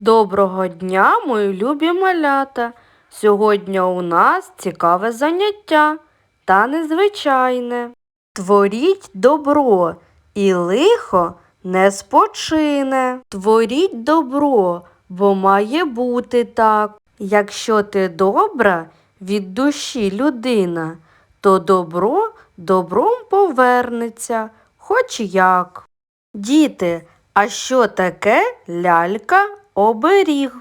Доброго дня, мої любі малята! Сьогодні у нас цікаве заняття та незвичайне. Творіть добро, і лихо не спочине. Творіть добро, бо має бути так. Якщо ти добра від душі людина, то добро добром повернеться, хоч як. Діти, а що таке лялька оберіг?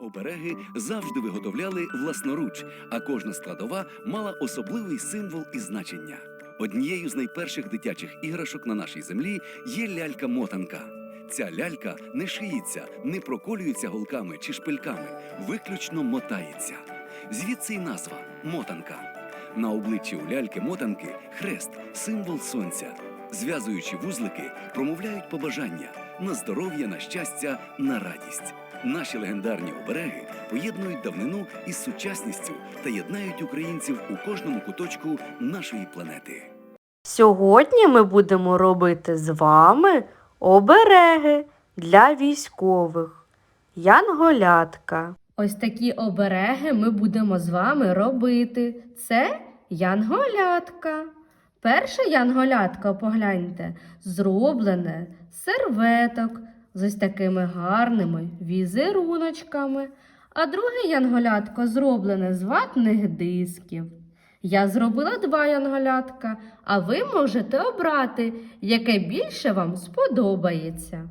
Обереги завжди виготовляли власноруч, а кожна складова мала особливий символ і значення. Однією з найперших дитячих іграшок на нашій землі є лялька-мотанка. Ця лялька не шиється, не проколюється голками чи шпильками, виключно мотається. Звідси й назва мотанка. На обличчі у ляльки-мотанки хрест, символ сонця. Зв'язуючи вузлики, промовляють побажання на здоров'я, на щастя, на радість. Наші легендарні обереги поєднують давнину із сучасністю та єднають українців у кожному куточку нашої планети. Сьогодні ми будемо робити з вами обереги для військових. Янголятка. Ось такі обереги ми будемо з вами робити. Це янголятка. Перше янголятка, погляньте, зроблене серветок з ось такими гарними візеруночками. А друге янголятко зроблене з ватних дисків. Я зробила два янголятка, а ви можете обрати, яке більше вам сподобається.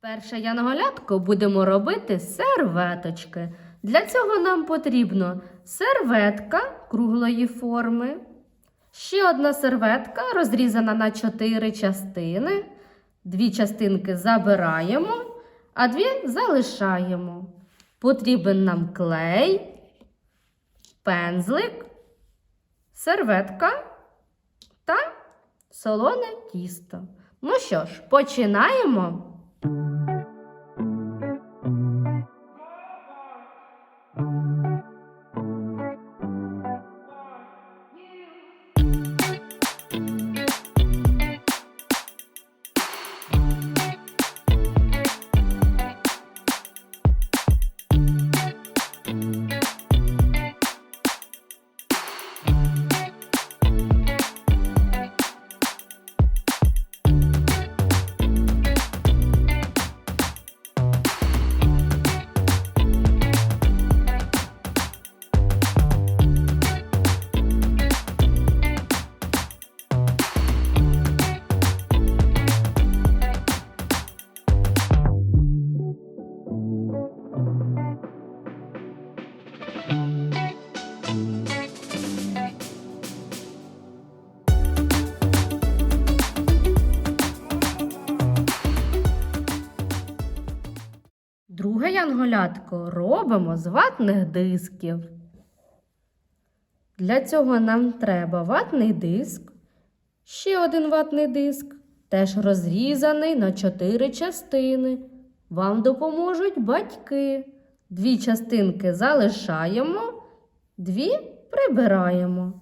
Перше янголятко будемо робити серветочки. Для цього нам потрібно серветка круглої форми. Ще одна серветка розрізана на чотири частини. Дві частинки забираємо, а дві залишаємо. Потрібен нам клей, пензлик, серветка та солоне тісто. Ну що ж, починаємо. Янголятко робимо з ватних дисків. Для цього нам треба ватний диск, ще один ватний диск, теж розрізаний на чотири частини. Вам допоможуть батьки. Дві частинки залишаємо, дві прибираємо.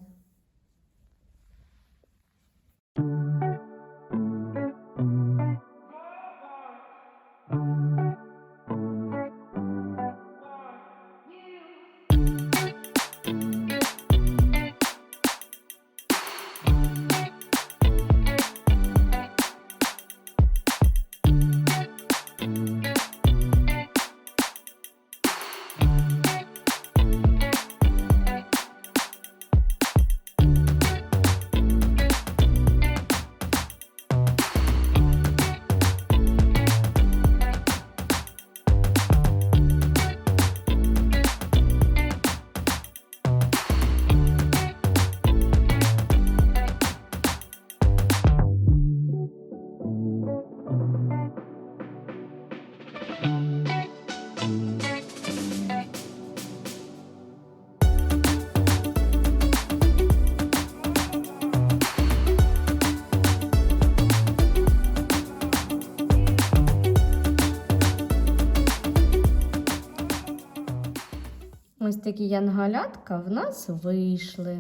Ось такі янголятка в нас вийшли.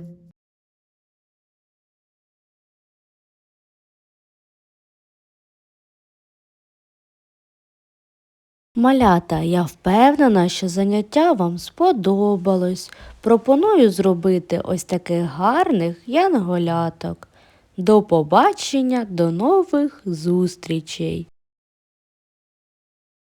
Малята, я впевнена, що заняття вам сподобалось. Пропоную зробити ось таких гарних янголяток. До побачення, до нових зустрічей!